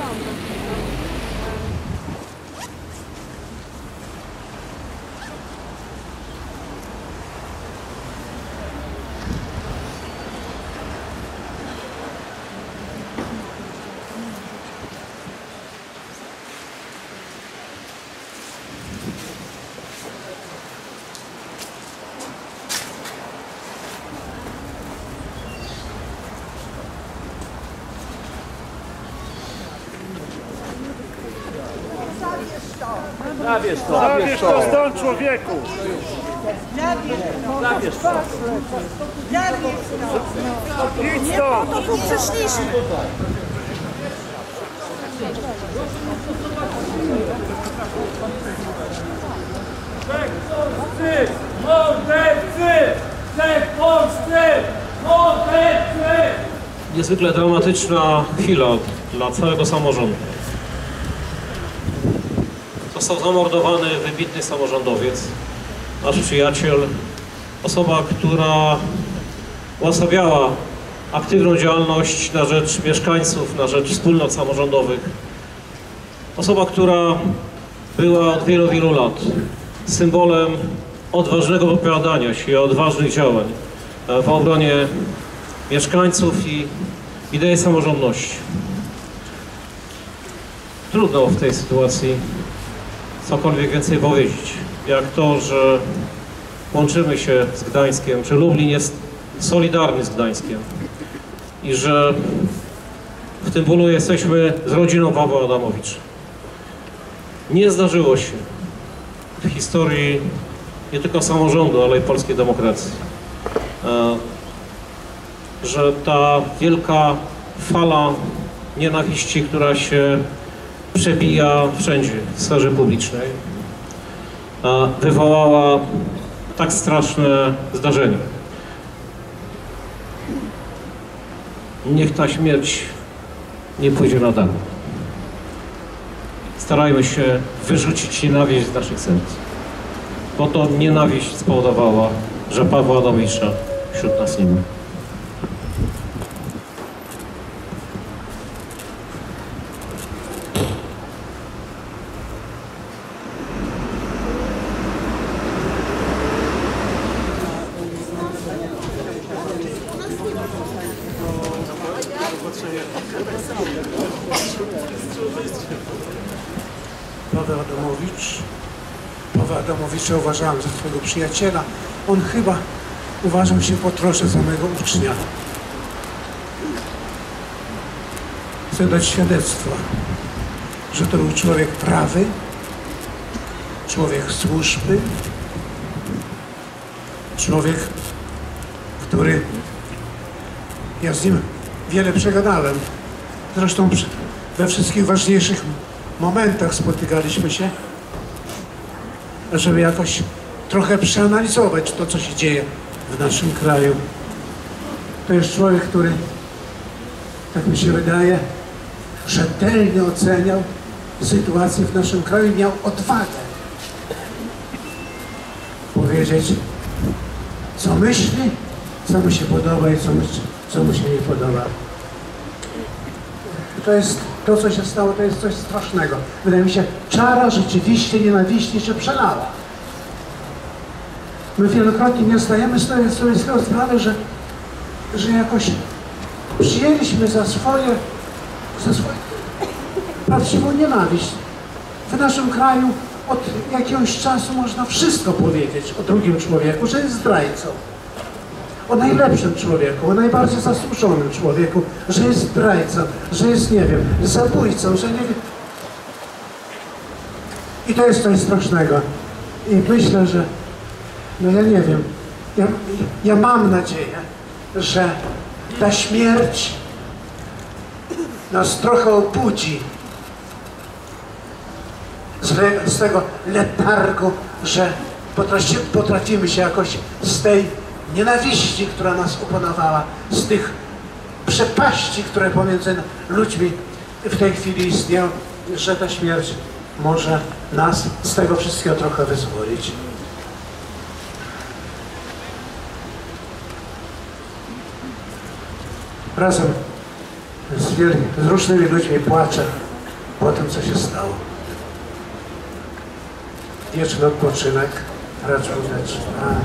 Thank you. Zabierz to. Zabierz to stąd człowieku! Zabierz to. Idź stąd! To tu przyszliśmy. Polscy! Mordercy! Chcę Polscy! Mordercy! niezwykle dramatyczna chwila dla całego samorządu. Został zamordowany wybitny samorządowiec, nasz przyjaciel, osoba, która uosabiała aktywną działalność na rzecz mieszkańców, na rzecz wspólnot samorządowych. Osoba, która była od wielu, wielu lat symbolem odważnego wypowiadania się i odważnych działań e, w obronie mieszkańców i idei samorządności. Trudno w tej sytuacji cokolwiek więcej powiedzieć, jak to, że łączymy się z Gdańskiem, że Lublin jest solidarny z Gdańskiem i że w tym bólu jesteśmy z rodziną Pawła Adamowicza. Nie zdarzyło się w historii nie tylko samorządu, ale i polskiej demokracji, e, że ta wielka fala nienawiści, która się przebija wszędzie w sferze publicznej, wywołała tak straszne zdarzenie. Niech ta śmierć nie pójdzie na darmo. Starajmy się wyrzucić nienawiść z naszych serc. Bo to nienawiść spowodowała, że Pawła Adamowicza wśród nas nie ma. Paweł Adamowicz. Paweł Adamowicza uważałem za swojego przyjaciela. On chyba uważał się po trosze za mojego ucznia. Chcę dać świadectwo, że to był człowiek prawy, człowiek służby, człowiek, który ja z nim wiele przegadałem. Zresztą we wszystkich ważniejszych momentach spotykaliśmy się, żeby jakoś trochę przeanalizować to, co się dzieje w naszym kraju. To jest człowiek, który, tak mi się wydaje, rzetelnie oceniał sytuację w naszym kraju i miał odwagę powiedzieć, co myśli, co mu się podoba i co mu, co mu się nie podoba. To jest to, co się stało, to jest coś strasznego. Wydaje mi się, czara rzeczywiście nienawiści się przelała. My wielokrotnie nie zdajemy sobie, z tego sprawy, że, że jakoś przyjęliśmy za swoje, za swoje prawdziwą nienawiść. W naszym kraju od jakiegoś czasu można wszystko powiedzieć o drugim człowieku, że jest zdrajcą o najlepszym człowieku, o najbardziej zasłużonym człowieku, że jest zdrajcą, że jest, nie wiem, zabójcą, że nie wiem. I to jest coś strasznego. I myślę, że, no ja nie wiem, ja, ja mam nadzieję, że ta śmierć nas trochę obudzi z, z tego letargu, że potrafimy się jakoś z tej nienawiści, która nas opanowała, z tych przepaści, które pomiędzy ludźmi w tej chwili istnieją, że ta śmierć może nas z tego wszystkiego trochę wyzwolić. razem z, z różnymi ludźmi płacze po tym, co się stało. Wieczny odpoczynek, racz Amen.